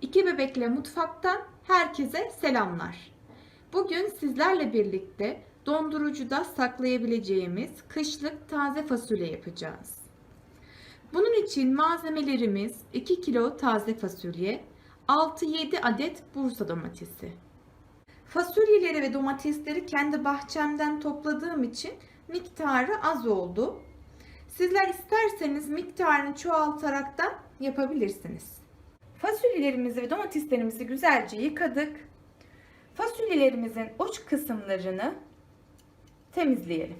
İki Bebekle Mutfak'tan herkese selamlar. Bugün sizlerle birlikte dondurucuda saklayabileceğimiz kışlık taze fasulye yapacağız. Bunun için malzemelerimiz 2 kilo taze fasulye, 6-7 adet Bursa domatesi. Fasulyeleri ve domatesleri kendi bahçemden topladığım için miktarı az oldu. Sizler isterseniz miktarını çoğaltarak da yapabilirsiniz. Fasulyelerimizi ve domateslerimizi güzelce yıkadık. Fasulyelerimizin uç kısımlarını temizleyelim.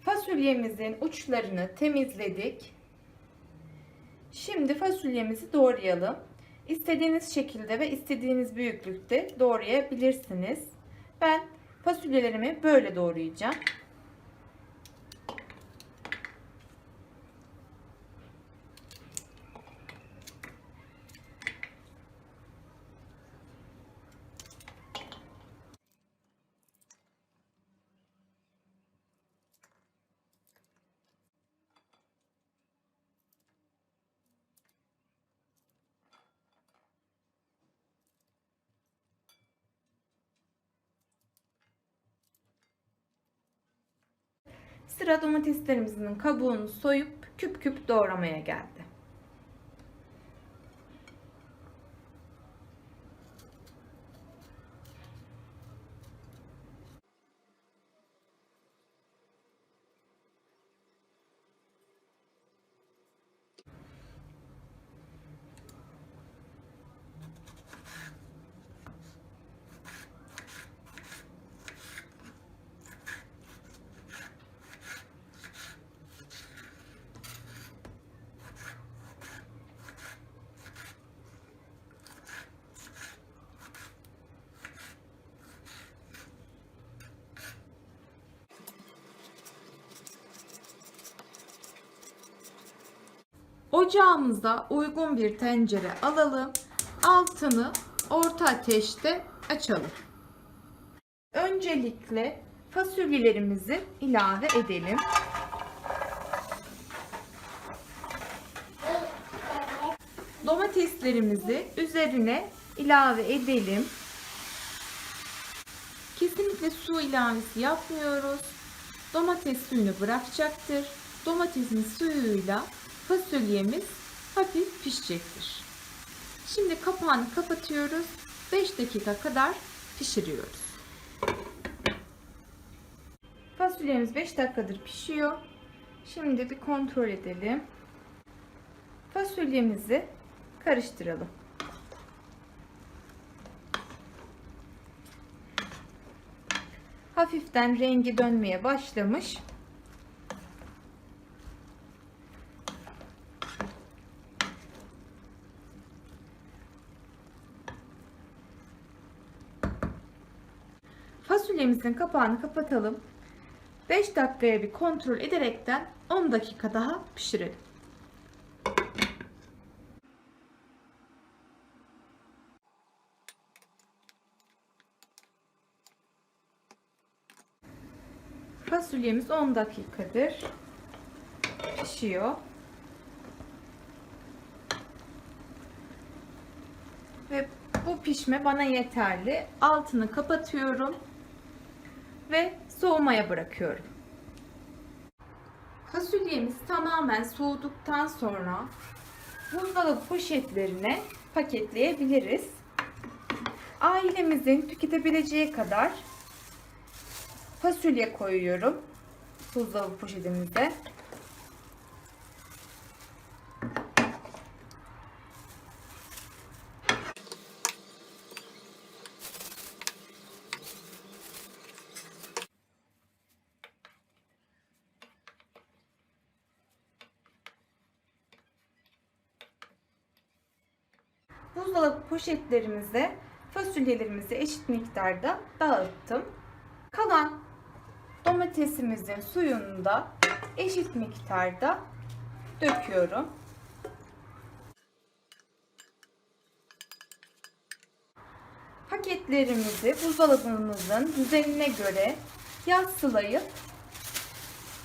Fasulyemizin uçlarını temizledik. Şimdi fasulyemizi doğrayalım. İstediğiniz şekilde ve istediğiniz büyüklükte doğrayabilirsiniz. Ben fasulyelerimi böyle doğrayacağım. Sıra domateslerimizin kabuğunu soyup küp küp doğramaya geldi. Ocağımıza uygun bir tencere alalım. Altını orta ateşte açalım. Öncelikle fasulyelerimizi ilave edelim. Domateslerimizi üzerine ilave edelim. Kesinlikle su ilavesi yapmıyoruz. Domates suyunu bırakacaktır. Domatesin suyuyla fasulyemiz hafif pişecektir. Şimdi kapağını kapatıyoruz. 5 dakika kadar pişiriyoruz. Fasulyemiz 5 dakikadır pişiyor. Şimdi bir kontrol edelim. Fasulyemizi karıştıralım. Hafiften rengi dönmeye başlamış. Fasulyemizin kapağını kapatalım. 5 dakikaya bir kontrol ederekten 10 dakika daha pişirelim. Fasulyemiz 10 dakikadır pişiyor. Ve bu pişme bana yeterli. Altını kapatıyorum ve soğumaya bırakıyorum. Fasulyemiz tamamen soğuduktan sonra buzdolabı poşetlerine paketleyebiliriz. Ailemizin tüketebileceği kadar fasulye koyuyorum buzdolabı poşetimize. buzdolabı poşetlerimize fasulyelerimizi eşit miktarda dağıttım. Kalan domatesimizin suyunu da eşit miktarda döküyorum. Paketlerimizi buzdolabımızın düzenine göre yassılayıp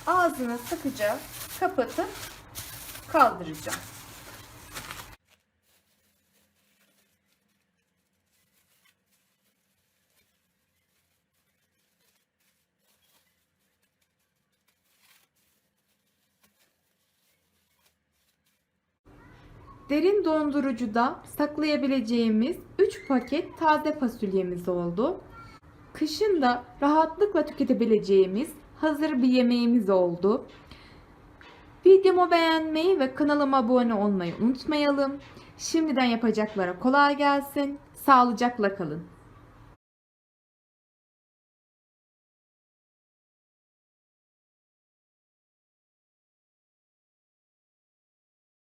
ağzını sıkıca kapatıp kaldıracağım. Derin dondurucuda saklayabileceğimiz 3 paket taze fasulyemiz oldu. Kışın da rahatlıkla tüketebileceğimiz hazır bir yemeğimiz oldu. Videomu beğenmeyi ve kanalıma abone olmayı unutmayalım. Şimdiden yapacaklara kolay gelsin. Sağlıcakla kalın.